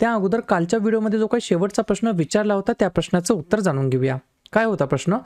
त्या अगोदर कालच्या व्हिडिओमध्ये जो काही शेवटचा प्रश्न विचारला होता त्या प्रश्नाचं उत्तर जाणून घेऊया. काय होता प्रश्न?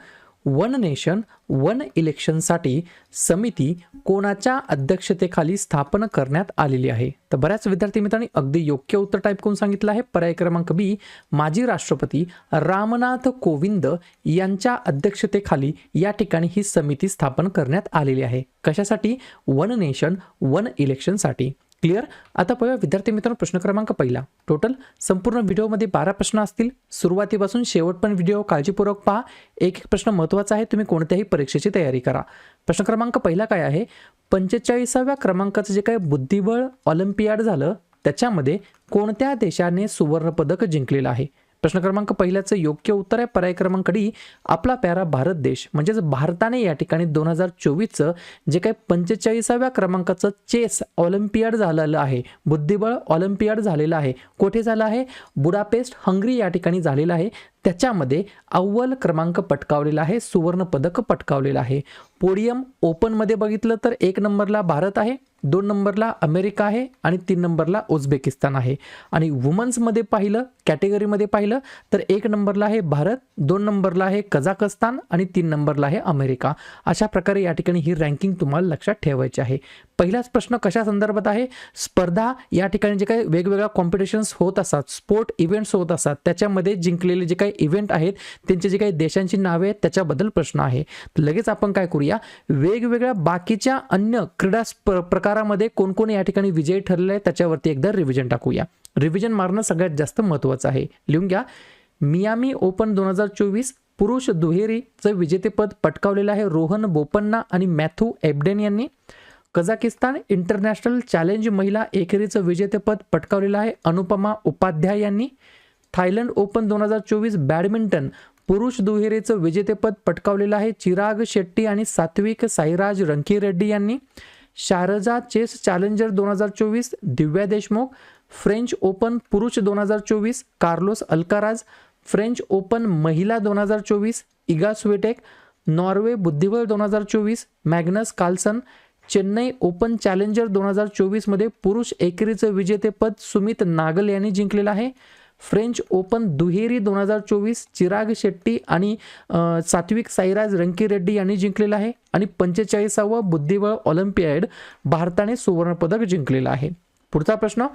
वन नेशन वन इलेक्शनसाठी समिती कोणाच्या अध्यक्षतेखाली स्थापन करण्यात आलेली आहे? तर बऱ्याच विद्यार्थी मित्रांनी अगदी योग्य उत्तर टाईप करून सांगितलं आहे. पर्याय क्रमांक बी माजी राष्ट्रपती रामनाथ कोविंद यांच्या अध्यक्षतेखाली या ठिकाणी ही समिती स्थापन करण्यात आलेली आहे. कशासाठी? वन नेशन वन इलेक्शनसाठी. क्लिअर? आता पाहूया विद्यार्थी मित्रांनो प्रश्न क्रमांक पहिला. टोटल संपूर्ण व्हिडिओमध्ये बारा प्रश्न असतील. सुरुवातीपासून शेवट पण व्हिडिओ काळजीपूर्वक पहा. एक एक प्रश्न महत्त्वाचा आहे तुम्ही कोणत्याही परीक्षेची तयारी करा. प्रश्न क्रमांक पहिला काय आहे? पंचेचाळीसाव्या क्रमांकाचं जे काही बुद्धिबळ ऑलिम्पियाड झालं त्याच्यामध्ये कोणत्या देशाने सुवर्णपदक जिंकलेलं आहे? प्रश्न क्रमांक पहिल्याचं योग्य उत्तर आहे. पर्याय क्रमांक डी आपला प्यारा भारत देश. म्हणजेच भारताने या ठिकाणी दोन हजार चोवीसचं जे काही पंचेचाळीसाव्या क्रमांकाचं चेस ऑलिम्पियाड झालेलं आहे बुद्धिबळ ऑलिम्पियाड झालेलं आहे कोठे झालं आहे? बुडापेस्ट हंगरी या ठिकाणी झालेलं आहे. त्याच्यामध्ये अव्वल क्रमांक पटकावलेला आहे सुवर्ण पदक पटकावलेलं आहे. पोडियम ओपनमध्ये बघितलं तर एक नंबरला भारत आहे दोन नंबरला अमेरिका आहे आणि तीन नंबरला उझबेकिस्तान आहे. आणि वुमन्समध्ये पाहिलं कॅटेगरीमध्ये पाहिलं तर एक नंबरला आहे भारत दोन नंबरला आहे कझाकस्तान आणि तीन नंबरला आहे अमेरिका. अशा प्रकारे या ठिकाणी ही रँकिंग तुम्हाला लक्षात ठेवायची आहे. पहिलाच प्रश्न कशा संदर्भात आहे? स्पर्धा या ठिकाणी जे काही वेगवेगळ्या कॉम्पिटिशन्स होत असतात स्पोर्ट इव्हेंट्स होत असतात त्याच्यामध्ये जिंकलेले जे काही इव्हेंट आहेत त्यांचे जे काही देशांची नावे आहेत त्याच्याबद्दल प्रश्न आहे. लगेच आपण काय करूया? वेगवेगळ्या बाकीच्या अन्य क्रीडा प्रकारामध्ये कोणकोण या ठिकाणी विजयी ठरले आहे त्याच्यावरती एकदा रिव्हिजन टाकूया. रिव्हिजन मारणं सगळ्यात जास्त महत्त्वाचं आहे. लिहून घ्या. मियामी ओपन दोन हजार चोवीस पुरुष दुहेरीचं विजेतेपद पटकावलेलं आहे रोहन बोपन्ना आणि मॅथू एबडेन यांनी. कझाकिस्तान इंटरनॅशनल चॅलेंज महिला एकेरीचं विजेतेपद पटकावलेलं आहे अनुपमा उपाध्याय यांनी. थायलंड ओपन दोन हजार चोवीस बॅडमिंटन पुरुष दुहेरीचं विजेतेपद पटकावलेलं आहे चिराग शेट्टी आणि सात्विक साईराज रंकीरेड्डी यांनी. शारजा चेस चॅलेंजर दोन हजार चोवीस दिव्या देशमुख फ्रेंच ओपन पुरुष दोन हजार चोवीस कार्लोस अल्काराज फ्रेंच ओपन महिला दोन हजार चोवीस इगा स्वेटेक नॉर्वे बुद्धिबळ दोन हजार चोवीस Magnus Carlsen Chennai open challenger दोन हजार चोवीसमध्ये पुरुष एकेरीचं विजेतेपद सुमित नागल यांनी जिंकलेलं आहे. फ्रेंच ओपन दुहेरी दोन हजार चोवीस चिराग शेट्टी आणि सात्विक साईराज रंकीरेड्डी यांनी जिंकलेलं आहे. आणि पंचेचाळीसावं बुद्धिबळ ऑलिम्पियाड भारताने सुवर्णपदक जिंकलेलं आहे. पुढचा प्रश्न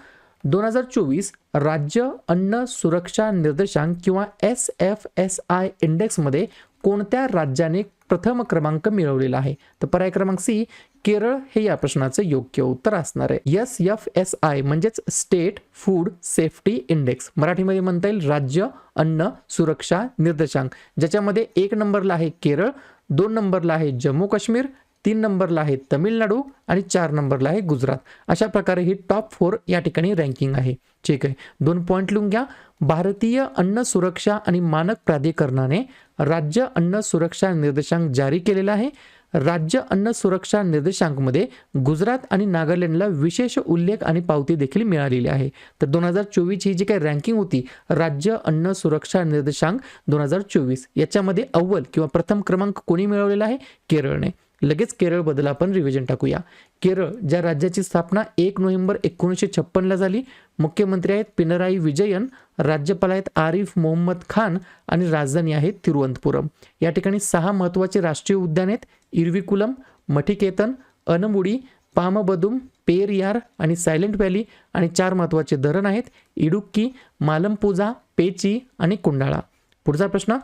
दोन हजार चोवीस राज्य अन्न सुरक्षा निर्देशांक किंवा एस एफ एस आय इंडेक्समध्ये कोणत्या राज्याने प्रथम क्रमांक मिळवलेला आहे? तर पर्याय क्रमांक सी केरळ हे या प्रश्नाचं योग्य उत्तर असणार आहे. एस एफ एस आय म्हणजेच स्टेट फूड सेफ्टी इंडेक्स मराठीमध्ये म्हणता येईल राज्य अन्न सुरक्षा निर्देशांक. ज्याच्यामध्ये एक नंबरला आहे केरळ दोन नंबरला आहे जम्मू काश्मीर तीन नंबरला आहे तमिळनाडू आणि चार नंबरला आहे गुजरात. अशा प्रकारे ही टॉप फोर या ठिकाणी रँकिंग आहे. ठीक आहे. दोन पॉईंट लिहून घ्या. भारतीय अन्न सुरक्षा आणि मानक प्राधिकरणाने राज्य अन्न सुरक्षा निर्देशांक जारी केलेला आहे. राज्य अन्न सुरक्षा निर्देशांकमध्ये गुजरात आणि नागालँडला विशेष उल्लेख आणि पावती देखील मिळालेली आहे. तर दोन हजार चोवीस ही जी काही रँकिंग होती राज्य अन्न सुरक्षा निर्देशांक दोन हजार चोवीस. याच्यामध्ये अव्वल किंवा प्रथम क्रमांक कोणी मिळवलेला आहे? केरळने. लगेच केरळबद्दल आपण रिव्हिजन टाकूया. केरळ ज्या राज्याची स्थापना एक नोव्हेंबर एकोणीसशे छप्पनला झाली मुख्यमंत्री आहेत पिनराई विजयन राज्यपाल आहेत आरिफ मोहम्मद खान आणि राजधानी आहे तिरुवनंतपुरम. या ठिकाणी सहा महत्त्वाचे राष्ट्रीय उद्यान आहेत इरविकुलम मठिकेतन अनमुडी पामबदुम पेरियार आणि सायलेंट व्हॅली आणि चार महत्त्वाचे धरण आहेत इडुक्की मालमपूजा पेची आणि कुंडाळा. पुढचा प्रश्न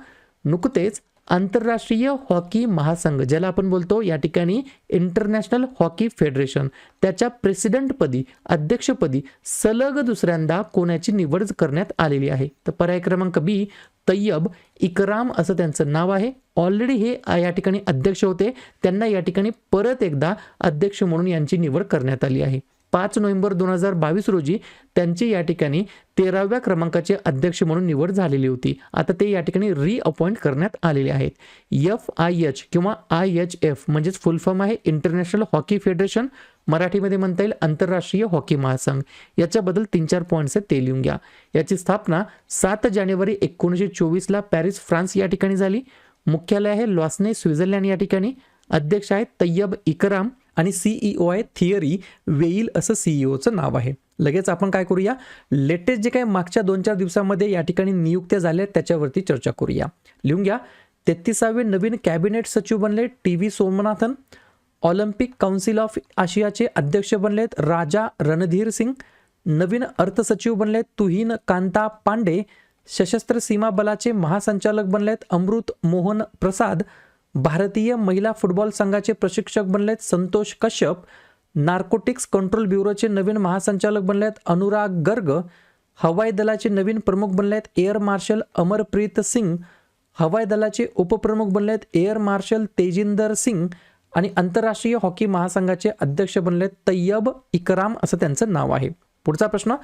नुकतेच आंतरराष्ट्रीय हॉकी महासंघ ज्याला आपण बोलतो या ठिकाणी इंटरनॅशनल हॉकी फेडरेशन त्याच्या प्रेसिडेंटपदी अध्यक्षपदी सलग दुसऱ्यांदा कोणाची निवड करण्यात आलेली आहे? तर पर्याय क्रमांक बी तय्यब इकराम असं त्यांचं नाव आहे. ऑलरेडी हे या ठिकाणी अध्यक्ष होते. त्यांना या ठिकाणी परत एकदा अध्यक्ष म्हणून यांची निवड करण्यात आली आहे. पाच नोव्हेंबर दोन हजार बावीस रोजी त्यांची या ठिकाणी तेराव्या क्रमांकाचे अध्यक्ष म्हणून निवड झालेली होती. आता ते या ठिकाणी रिअपॉइंट करण्यात आलेले आहेत. एफ आय एच किंवा आय एच एफ म्हणजेच फुल फॉर्म आहे इंटरनॅशनल हॉकी फेडरेशन मराठीमध्ये म्हणता येईल आंतरराष्ट्रीय हॉकी महासंघ. याच्याबद्दल तीन चार पॉईंट्स आहेत ते लिहून घ्या. याची स्थापना सात जानेवारी एकोणीसशे चोवीसला पॅरिस फ्रान्स या ठिकाणी झाली. मुख्यालय आहे लॉसने स्वित्झर्लंड या ठिकाणी. अध्यक्ष आहेत तय्यब इकराम आणि सीईओ आहे थिअरी वेईल असं सीईओचं नाव आहे. लगेच आपण काय करूया? लेटेस्ट जे काही मागच्या दोन चार दिवसामध्ये या ठिकाणी नियुक्त्या झाल्या आहेत त्याच्यावरती चर्चा करूया. लिहून घ्या. तेहतीसावे नवीन कॅबिनेट सचिव बनले T V Somanathan. Olympic council of आशियाचे अध्यक्ष बनलेत राजा रणधीर सिंग. नवीन अर्थसचिव बनलेत तुहीन कांता पांडे. सशस्त्र सीमा बलाचे महासंचालक बनलेत अमृत मोहन प्रसाद. भारतीय महिला फुटबॉल संघाचे प्रशिक्षक बनलेत संतोष कश्यप. नार्कोटिक्स कंट्रोल ब्युरोचे नवीन महासंचालक बनलेत अनुराग गर्ग. हवाई दलाचे नवीन प्रमुख बनलेत एअर मार्शल अमरप्रीत सिंग. हवाई दलाचे उपप्रमुख बनलेत एअर मार्शल तेजिंदर सिंग. आणि आंतरराष्ट्रीय हॉकी महासंघाचे अध्यक्ष बनलेत तय्यब इकराम असं त्यांचं नाव आहे. पुढचा प्रश्न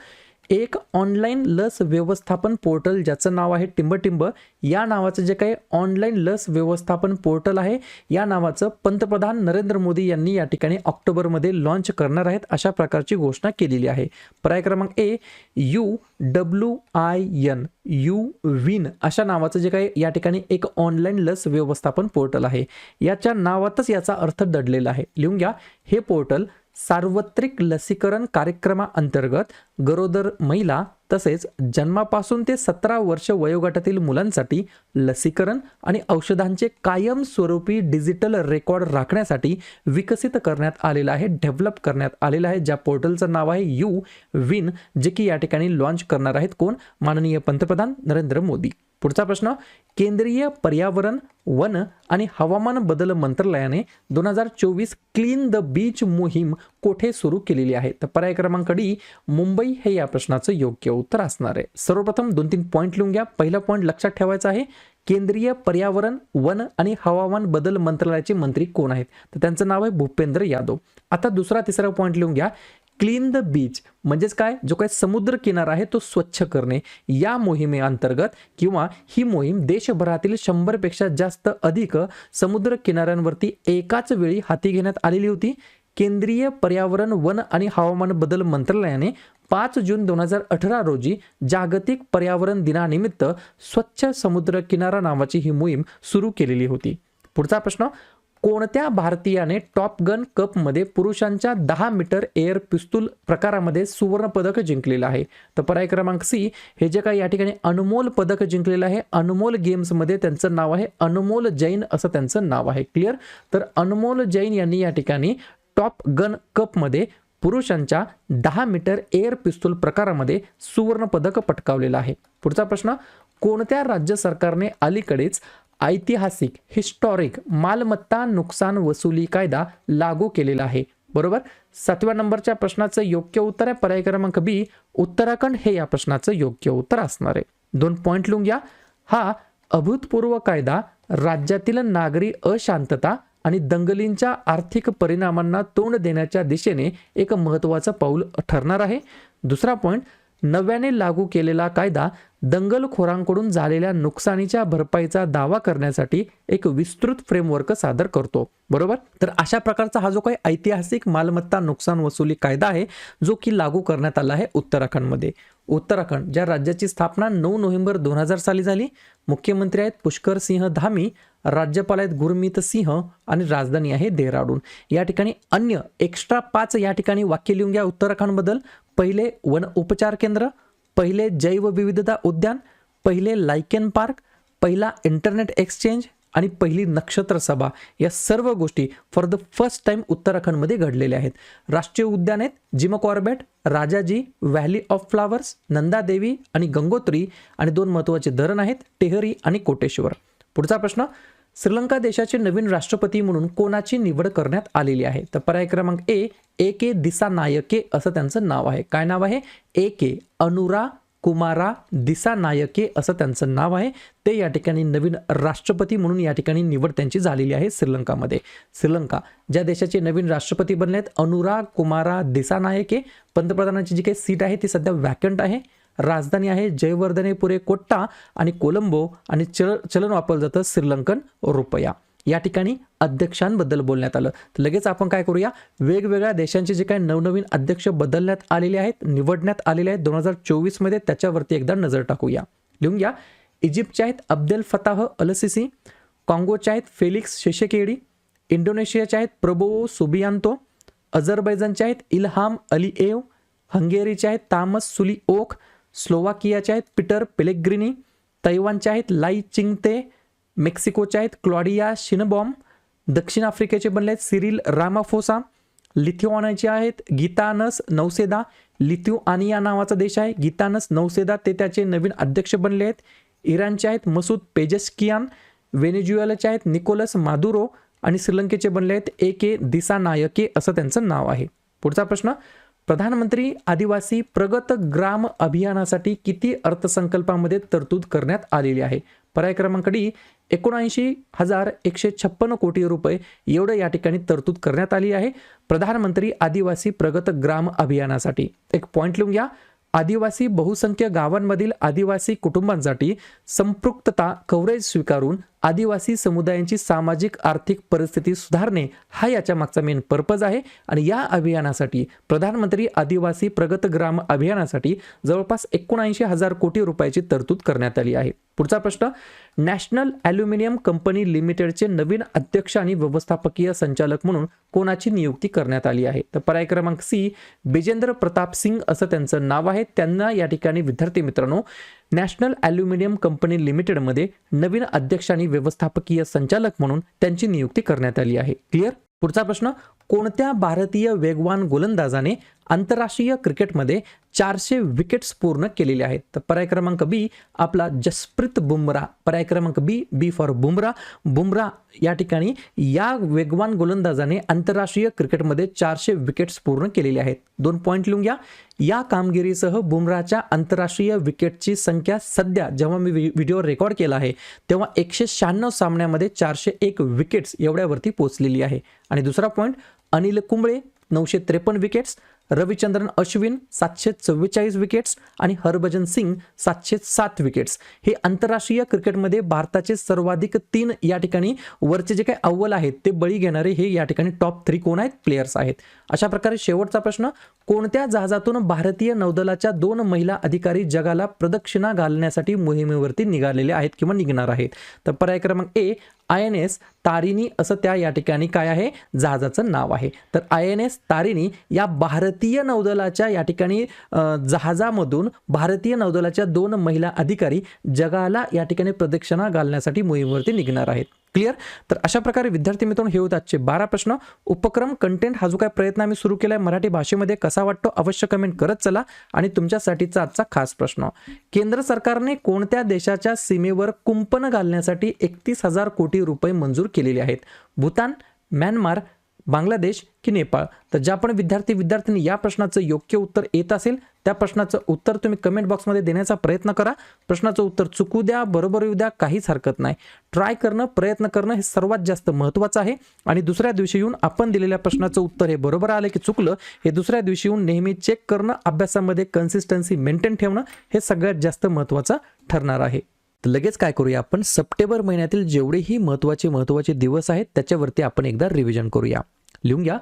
एक ऑनलाईन लस व्यवस्थापन पोर्टल ज्याचं नाव आहे टिंबटिंब या नावाचं जे काही ऑनलाईन लस व्यवस्थापन पोर्टल आहे या नावाचं पंतप्रधान नरेंद्र मोदी यांनी या ठिकाणी ऑक्टोबरमध्ये लॉन्च करणार आहेत अशा प्रकारची घोषणा केलेली आहे. पर्याय क्रमांक A U W I N U win अशा नावाचं जे काही या ठिकाणी एक ऑनलाईन लस व्यवस्थापन पोर्टल आहे. याच्या नावातच याचा अर्थ दडलेला आहे. लिहून घ्या हे पोर्टल सार्वत्रिक लसीकरण कार्यक्रमाअंतर्गत गरोदर महिला तसेच जन्मापासून ते सतरा वर्ष वयोगटातील मुलांसाठी लसीकरण आणि औषधांचे कायमस्वरूपी डिजिटल रेकॉर्ड राखण्यासाठी विकसित करण्यात आलेलं आहे डेव्हलप करण्यात आलेलं आहे. ज्या पोर्टलचं नाव आहे यू विन जे की या ठिकाणी लॉन्च करणार आहेत कोण? माननीय पंतप्रधान नरेंद्र मोदी. पुढचा प्रश्न केंद्रीय पर्यावरण वन आणि हवामान बदल मंत्रालयाने दोन हजार चोवीस क्लीन द बीच मोहीम कोठे सुरू केलेली आहे? तर पर्याय क्रमांक डी मुंबई हे या प्रश्नाचं योग्य उत्तर असणार आहे. सर्वप्रथम दोन तीन पॉईंट लिहून घ्या. पहिला पॉईंट लक्षात ठेवायचा आहे केंद्रीय पर्यावरण वन आणि हवामान बदल मंत्रालयाचे मंत्री कोण आहेत? तर त्यांचं नाव आहे भूपेंद्र यादव. आता दुसरा तिसरा पॉईंट लिहून घ्या. क्लीन द बीच म्हणजेच काय? जो काय समुद्र किनारा आहे तो स्वच्छ करणे. या मोहिमेअंतर्गत किंवा ही मोहीम देशभरातील शंभरपेक्षा जास्त अधिक समुद्र किनाऱ्यांवरती एकाच वेळी हाती घेण्यात आलेली होती. केंद्रीय पर्यावरण वन आणि हवामान बदल मंत्रालयाने पाच जून दोन हजार अठरा रोजी जागतिक पर्यावरण दिनानिमित्त स्वच्छ समुद्र किनारा नावाची ही मोहीम सुरू केलेली होती. पुढचा प्रश्न कोणत्या भारतीयाने टॉप गन कपमध्ये पुरुषांच्या दहा मीटर एअर पिस्तूल प्रकारामध्ये सुवर्ण पदक जिंकलेलं आहे? तर पर्याय क्रमांक सी हे जे काही या ठिकाणी अनमोल पदक जिंकलेलं आहे अनमोल गेम्समध्ये त्यांचं नाव आहे अनमोल जैन असं त्यांचं नाव आहे. क्लिअर तर अनमोल जैन यांनी या ठिकाणी टॉप गन कपमध्ये पुरुषांच्या दहा मीटर एअर पिस्तूल प्रकारामध्ये सुवर्णपदक पटकावलेलं आहे. पुढचा प्रश्न कोणत्या राज्य सरकारने अलीकडेच ऐतिहासिक हिस्टॉरिक मालमत्ता नुकसान वसुली कायदा लागू केलेला आहे. बरोबर? सातव्या नंबरच्या प्रश्नाचं योग्य उत्तर आहे. पर्याय क्रमांक बी उत्तराखंड हे या प्रश्नाचं योग्य उत्तर असणार आहे. दोन पॉईंट लिहून घ्या हा अभूतपूर्व कायदा राज्यातील नागरी अशांतता आणि दंगलींच्या आर्थिक परिणामांना तोंड देण्याच्या दिशेने एक महत्त्वाचं पाऊल ठरणार आहे. दुसरा पॉईंट नव्याने लागू केलेला कायदा दंगलखोरांकडून झालेल्या नुकसानीच्या भरपाईचा दावा करण्यासाठी एक विस्तृत फ्रेमवर्क सादर करतो. बरोबर? तर अशा प्रकारचा हा जो काही ऐतिहासिक मालमत्ता नुकसान वसुली कायदा आहे जो की लागू करण्यात आला आहे उत्तराखंडमध्ये. उत्तराखंड ज्या राज्याची स्थापना नऊ नोव्हेंबर दोन हजार साली झाली मुख्यमंत्री आहेत पुष्कर सिंह धामी राज्यपाल आहेत गुरमीत सिंह आणि राजधानी आहे देहराडून. या ठिकाणी अन्य एक्स्ट्रा पाच या ठिकाणी वाक्य लिहून घ्या उत्तराखंडबद्दल. पहिले वन उपचार केंद्र पहिले जैवविविधता उद्यान पहिले लायकेन पार्क पहिला इंटरनेट एक्सचेंज आणि पहिली नक्षत्र सभा या सर्व गोष्टी फॉर द फर्स्ट टाइम उत्तराखंडमध्ये घडलेल्या आहेत. राष्ट्रीय उद्यान आहेत Jim Corbett Rajaji valley of flowers Nanda Devi आणि गंगोत्री आणि दोन महत्त्वाचे धरण आहेत टेहरी आणि कोटेश्वर. पुढचा प्रश्न श्रीलंका देशाचे नवीन राष्ट्रपती म्हणून कोणाची निवड करण्यात आलेली आहे? तर पर्याय क्रमांक ए ए के दिसा नायके असं त्यांचं नाव आहे. काय नाव आहे? ए के अनुरा कुमारा दिसानायके असं त्यांचं नाव आहे. ते या ठिकाणी नवीन राष्ट्रपती म्हणून या ठिकाणी निवड त्यांची झालेली आहे श्रीलंकामध्ये. श्रीलंका ज्या देशाचे नवीन राष्ट्रपती बनले आहेत अनुरा कुमारा दिसानायके पंतप्रधानांची जी काही सीट आहे ती सध्या वॅकंट आहे. राजधानी आहे जयवर्धनेपुरे कोट्टा आणि कोलंबो आणि चल चलन वापरलं जातं श्रीलंकन रुपया. या ठिकाणी अध्यक्षांबद्दल बोलण्यात आलं. तर लगेच आपण काय करूया? वेगवेगळ्या देशांचे जे काही नवनवीन अध्यक्ष बदलण्यात आलेले आहेत निवडण्यात आलेले आहेत दोन हजार चोवीसमध्ये त्याच्यावरती एकदा नजर टाकूया. लिहून घ्या. इजिप्तचे आहेत अब्देल फताह अलसिसी काँगोचे आहेत फेलिक्स शेशेकेडी इंडोनेशियाचे आहेत प्रबो सुबियांतो अझरबैजानचे आहेत इल्हाम अलीएव हंगेरीचे आहेत तामस सुली ओक स्लोवाकियाचे आहेत पीटर पेलेग्रिनी तैवानचे आहेत लाई चिंगते मेक्सिकोचे आहेत क्लॉडिया शिनबॉम दक्षिण आफ्रिकेचे बनले आहेत सिरिल रामाफोसा लिथुआनियाचे आहेत गीतानस नौसेदा लिथिओआनिया नावाचा देश आहे गीतानस नौसेदा ते त्याचे नवीन अध्यक्ष बनले आहेत इराणचे आहेत मसूद पेजस्कियान व्हेनेज्युएलाचे आहेत निकोलस मादुरो आणि श्रीलंकेचे बनले आहेत ए के दिसानायके असं त्यांचं नाव आहे. पुढचा प्रश्न प्रधानमंत्री आदिवासी प्रगत ग्राम अभियानासाठी किती अर्थसंकल्पामध्ये तरतूद करण्यात आलेली आहे? पर्याय क्रमांकडी एकोणऐंशी हजार एकशे छप्पन्न कोटी रुपये एवढं या ठिकाणी तरतूद करण्यात आली आहे. प्रधानमंत्री आदिवासी प्रगत ग्राम अभियानासाठी एक पॉईंट लिहून घ्या. आदिवासी बहुसंख्य गावांमधील आदिवासी कुटुंबांसाठी संपृक्तता कव्हरेज स्वीकारून आदिवासी समुदायांची सामाजिक आर्थिक परिस्थिती सुधारणे हा याच्या मागचा मेन पर्पज आहे. आणि या अभियानासाठी प्रधानमंत्री आदिवासी प्रगत ग्राम अभियानासाठी जवळपास एकोणऐंशी हजार कोटी रुपयाची तरतूद करण्यात आली आहे. पुढचा प्रश्न नॅशनल ॲल्युमिनियम कंपनी लिमिटेडचे नवीन अध्यक्ष आणि व्यवस्थापकीय संचालक म्हणून कोणाची नियुक्ती करण्यात आली आहे? तर पर्याय क्रमांक सी बिजेंद्र प्रताप सिंग असं त्यांचं नाव आहे. त्यांना या ठिकाणी विद्यार्थी मित्रांनो नॅशनल ॲल्युमिनियम कंपनी लिमिटेडमध्ये नवीन अध्यक्ष आणि व्यवस्थापकीय संचालक म्हणून त्यांची नियुक्ती करण्यात आली आहे. क्लिअर? पुढचा प्रश्न कोणत्या भारतीय वेगवान गोलंदाजाने आंतरराष्ट्रीय क्रिकेटमध्ये चारशे विकेट्स पूर्ण केलेले आहेत? तर पर्याय क्रमांक बी आपला जसप्रीत बुमरा. पर्याय क्रमांक B B for Bumrah. Bumrah या ठिकाणी या वेगवान गोलंदाजाने आंतरराष्ट्रीय क्रिकेटमध्ये चारशे विकेट्स पूर्ण केलेले आहेत. दोन पॉईंट लिहून घ्या. या कामगिरीसह बुमराच्या आंतरराष्ट्रीय विकेटची संख्या सध्या जेव्हा मी व्हिडिओ रेकॉर्ड केला आहे तेव्हा एकशे शहाण्णव सामन्यामध्ये चारशे एक विकेट्स एवढ्यावरती पोचलेली आहे. आणि दुसरा पॉईंट अनिल कुंबळे नऊशे त्रेपन्न विकेट्स रविचंद्रन अश्विन सातशे चव्वेचाळीस विकेट्स आणि हरभजन सिंग सातशे सात विकेट्स हे आंतरराष्ट्रीय क्रिकेटमध्ये भारताचे सर्वाधिक तीन या ठिकाणी वरचे जे काही अव्वल आहेत ते बळी घेणारे हे या ठिकाणी टॉप थ्री कोण आहेत? प्लेयर्स आहेत. अशा प्रकारे शेवटचा प्रश्न कोणत्या जहाजातून भारतीय नौदलाच्या दोन महिला अधिकारी जगाला प्रदक्षिणा घालण्यासाठी मोहिमेवरती निघालेले आहेत किंवा निघणार आहेत? तर पर्याय क्रमांक A I N S Tarini असं त्या या ठिकाणी काय आहे? जहाजाचं नाव आहे. तर आय एन एस तारिणी या भारतीय नौदलाच्या या ठिकाणी जहाजामधून भारतीय नौदलाच्या दोन महिला अधिकारी जगाला या ठिकाणी प्रदक्षिणा घालण्यासाठी मोहिमेवरती निघणार आहेत. क्लिअर? तर अशा प्रकारे विद्यार्थी मित्रांनो हे होते आजचे बारा प्रश्न. उपक्रम कंटेंट हा जो काय प्रयत्न आम्ही सुरू केला आहे मराठी भाषेमध्ये कसा वाटतो अवश्य कमेंट करत चला. आणि तुमच्यासाठीचा आजचा खास प्रश्न. केंद्र सरकारने कोणत्या देशाच्या सीमेवर कुंपण घालण्यासाठी एकतीस हजार कोटी रुपये मंजूर केलेले आहेत? भूतान म्यानमार बांगलादेश की नेपाळ. तर ज्या पण विद्यार्थी विद्यार्थ्यांनी या प्रश्नाचं योग्य उत्तर येत असेल त्या प्रश्नाचं उत्तर तुम्ही कमेंट बॉक्समध्ये देण्याचा प्रयत्न करा. प्रश्नाचं उत्तर चुकू द्या बरोबर येऊ द्या काहीच हरकत नाही. ट्राय करणं प्रयत्न करणं हे सर्वात जास्त महत्त्वाचं आहे. आणि दुसऱ्या दिवशी येऊन आपण दिलेल्या प्रश्नाचं उत्तर हे बरोबर आलं की चुकलं हे दुसऱ्या दिवशी येऊन नेहमी चेक करणं अभ्यासामध्ये कन्सिस्टन्सी मेंटेन ठेवणं हे सगळ्यात जास्त महत्त्वाचं ठरणार आहे. तर लगेच काय करूया आपण? सप्टेंबर महिन्यातील जेवढेही महत्त्वाचे महत्त्वाचे दिवस आहेत त्याच्यावरती आपण एकदा रिव्हिजन करूया. लिहून घ्या.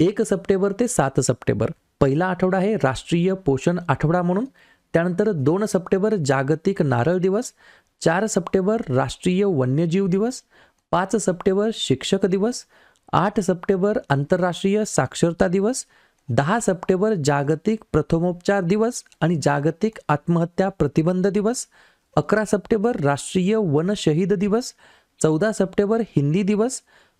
एक सप्टेंबर ते सात सप्टेंबर. पहिला आठवडा आहे राष्ट्रीय पोषण आठवडा म्हणून. त्यानंतर दोन सप्टेंबर जागतिक नारळ दिवस. चार सप्टेंबर राष्ट्रीय वन्यजीव दिवस. पाच सप्टेंबर शिक्षक दिवस. आठ सप्टेंबर आंतरराष्ट्रीय साक्षरता दिवस. दहा सप्टेंबर जागतिक प्रथमोपचार दिवस आणि जागतिक आत्महत्या प्रतिबंध दिवस. अकरा सप्टेंबर राष्ट्रीय वन शहीद दिवस. चौदा सप्टेंबर हिंदी दिवस.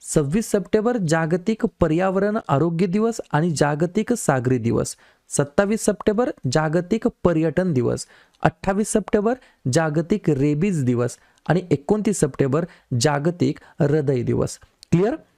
सव्वीस सप्टेंबर जागतिक पर्यावरण आरोग्य दिवस आणि जागतिक सागरी दिवस. सत्तावीस सप्टेंबर जागतिक पर्यटन दिवस. अठ्ठावीस सप्टेंबर जागतिक रेबीज दिवस. आणि एकोणतीस सप्टेंबर जागतिक हृदय दिवस. क्लिअर?